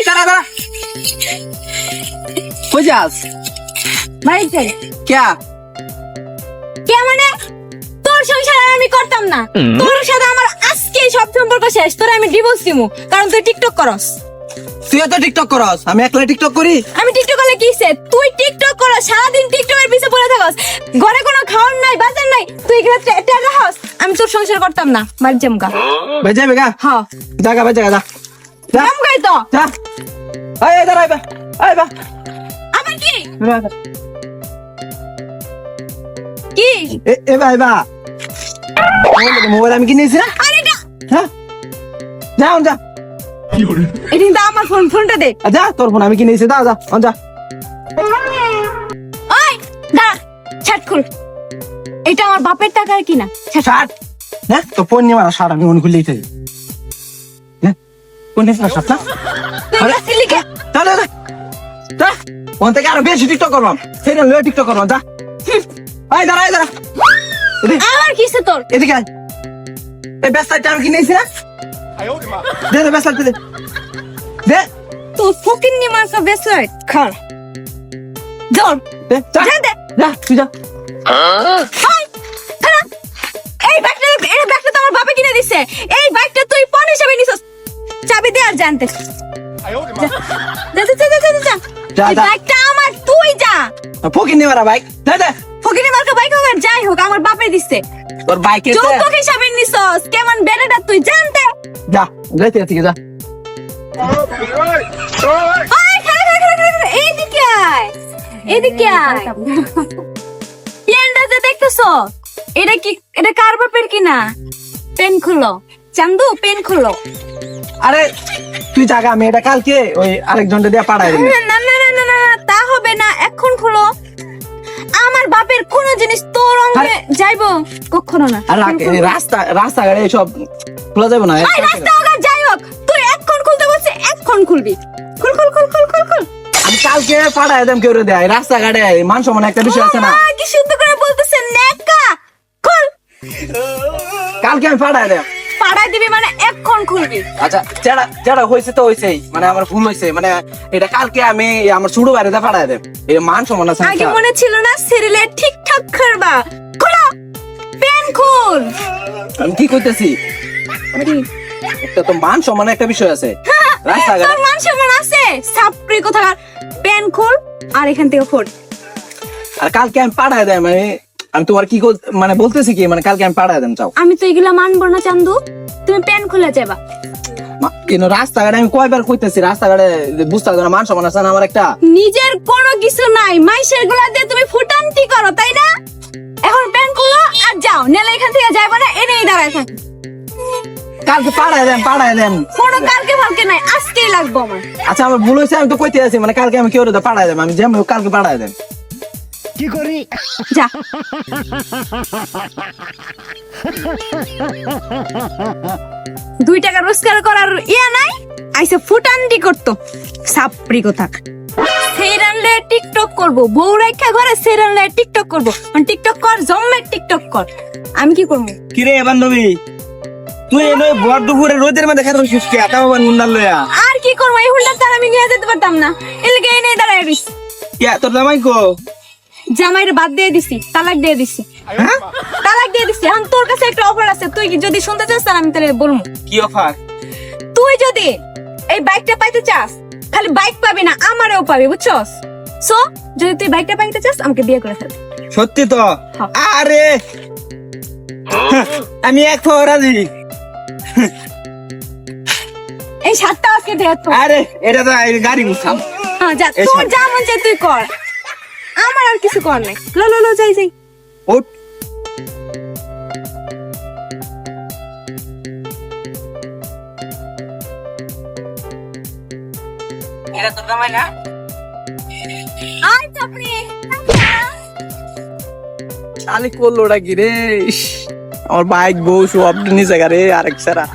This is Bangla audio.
এই দাঁড়া দাঁড়া। কই যাস? বাড়িতে। ক্যা? কে মানে? তোর সংসার আমি করতাম না। তোর সাথে আমার আজকে সব সম্পর্ক শেষ। তোর আমি ডিভোর্স দিমু। কারণ তুই টিকটক করস। তুইও তো টিকটক করস। আমি একলা টিকটক করি? আমি টিকটক করলে কি সে তুই টিকটক করস সারাদিন টিকটকের পিছে পড়ে থাকস। ঘরে কোনো খাওয়ার নাই বাজার নাই। তুই এগুলো টাকা হস আমি তোর সংসার করতাম না। বাড়ি জমকা ভাই যাবে গা? হ্যাঁ। জাগা ভাই জাগা যা যা তো? যা এই এই দাঁড়া বা এই বা আবার কি। কি? এ এ বা মোবাইল আমি কিনেছি না আরে এটা হ্যাঁ? যা যা। এটা কিন্তু আমার ফোন ফোনটা দে। যা তোর ফোন আমি কিনেছি যা যা অন যা। ওই দাঁড়া ছাট খুল। এটা আমার বাপের টাকার কিনা। ছাট হ্যাঁ তো ফোন নিয়ে মারা শার্ট আমি অন খুললেই থাকি হ্যাঁ কোন নিয়ে শার্ট না? তুই আরে- আসলি কে? চলে যা যা ওখান থেকে আরও বেশি টিকটক করবাম সেই লয়ে টিকটক করবাম যা। এই দাঁড়া এই দাঁড়া। এদিকে। আমার কিসে তোর? এদিকে আয়। এই ব্যস্তাটা না দে দে দে। দে। দে যা। দে। যা তুই যা। এই ব্যাগটা এই ব্যাগটা তো আমার বাবা কিনে দিছে। এই ব্যাগটা তুই পণ হিসেবে জানতে। যা যা যা যা, যা, যা, যা, যা এই যা। ব্যাগটা আমার তুই যা। ফকির মারা বাইক দে দে মার্কা বাইক হোক যাই হোক আমার বাপে দিছে। তোর বাইকে যৌতুক হিসাবে নিছস। কেমন বেড়াটা তুই জানতে? যা যাইতে থেকে যা। ওই খারা খারা খারা খারা খারা, এইদিকে আয়। এদিকে আয়। পেনটা দেখতেছো এটা কি এটা কার বাপের কিনা? পেন খুলো। চান্দু পেন খুলো। আরে তুই জাগা আমি এটা কালকে ওই আরেকজনটা দিয়ে পাঠাই দিবি। না না না না না তা হবে না এখন খুলো। আমার বাপের কোন জিনিস তোর অঙ্গে যাইবো কখনো না। আর এই রাস্তা রাস্তাঘাটে সব খোলা যাবে না রাস্তা আর যাই হোক তুই এখন খুলতে বলছিস এখন খুলবি। খুল খুল খুল খুল খুল খুল। আমি কালকে পাঠাই দেম কেউ দেয় রাস্তাঘাটে মান সম্মান একটা বিষয় আছে না। কি শুদ্ধ করে বলতেছে নেকা খুল। কালকে আমি পাঠাই দেম। পাড়ায় দিবি মানে এখন খুলবি। আচ্ছা যেটা যেটা হয়েছে তো হয়েছেই। মানে আমার ভুল হয়েছে। মানে এটা কালকে আমি আমার ছোট পাঠাই দেব। এই মান সম্মান আছে আগে মনে ছিল না সিরিলে ঠিকঠাক করবা খোলো পেন খুল। আমি কি করতেছি? একটা তো মান সম্মানের একটা বিষয় আছে। হ্যাঁ, রাস্তাঘাটে মান সম্মান আছে। সাপড়ি কোথাকার? পেন খুল আর এখান থেকে ফোড় আর কালকে আমি পাঠাই দেয় মানে আমি তোমার কি মানে বলতেছি কি মানে কালকে আমি পাঠাই দেম চাও আমি তো এগুলা মানবো না চান্দু। তুমি পেন খুলে যাবা। রাস্তাঘাটে আমি কয়বার কইতেছি রাস্তাঘাটে বুঝতে পারছ না মান সম্মান আছে আমার একটা? নিজের কোনো কিছু নাই। মাইসেরগুলা দিয়ে তুমি ফুটান্তি করো তাই না? এখন পেন খুলো আর যাও। নেলে এখান থেকে যাইবা না এনেই দাঁড়ায় থাক কালকে পাঠাই দেন পাঠাই দেন। কোনো কালকে ফালকে নাই আজকেই লাগবো আমার। আচ্ছা আমার ভুল হয়েছে আমি তো কইতে আছি মানে কালকে আমি কেউ পাঠাই দেব? আমি যেমন কালকে পাঠাই দেন। যা। দুই টাকা রোজগার করার ইয়া নাই আইসে ফুটান্ডি করতো। সাপড়ি কোথাক সেরানলে টিকটক করব। বউ রেখা ঘরে সেরানলে টিকটক করব। মানে টিকটক কর জম্মের টিকটক কর। আমি কি করব? কিরে বান্ধবী? তুই এনে বড় দুপুরে রোদের মধ্যে খেতে বসিস কে? আটা বাবা মুন্ডাল লয়া। আর কি করব? এই হুন্ডার তার আমি নিয়ে যেতে পারতাম না। এলাকে এনে দাঁড়ায় রইস। কে তোর জামাই কো? জামাইয়ের বাদ দিয়ে দিছি তালাক দিয়ে দিছি। হ্যাঁ? তালাক দিয়ে দিছি। এখন তোর কাছে একটা অফার আছে তুই যদি শুনতে চাস তাহলে আমি তাহলে বলব। কি অফার তুই যদি এই বাইকটা পাইতে চাস খালি বাইক পাবি না আমারও পাবি বুঝছস? সো যদি তুই বাইকটা পাইতে চাস আমাকে বিয়ে করে ফেল। সত্যি তো? হ্যাঁ। আরে! আমি এক পাওয়া রাজি। এই সাতটা আজকে দে তো আরে এটা তো গাড়ি মুছাম হ্যাঁ যা তোর যা মন চায় তুই কর। আমার আর কিছু কর নাই। লো লো লো যাই যাই। ওট এটা তোর জামাই না। আয় চাপড়ি শালি করল ওটা কি রে আমার বাইক বউ সব নিচে গারে আরেক সারা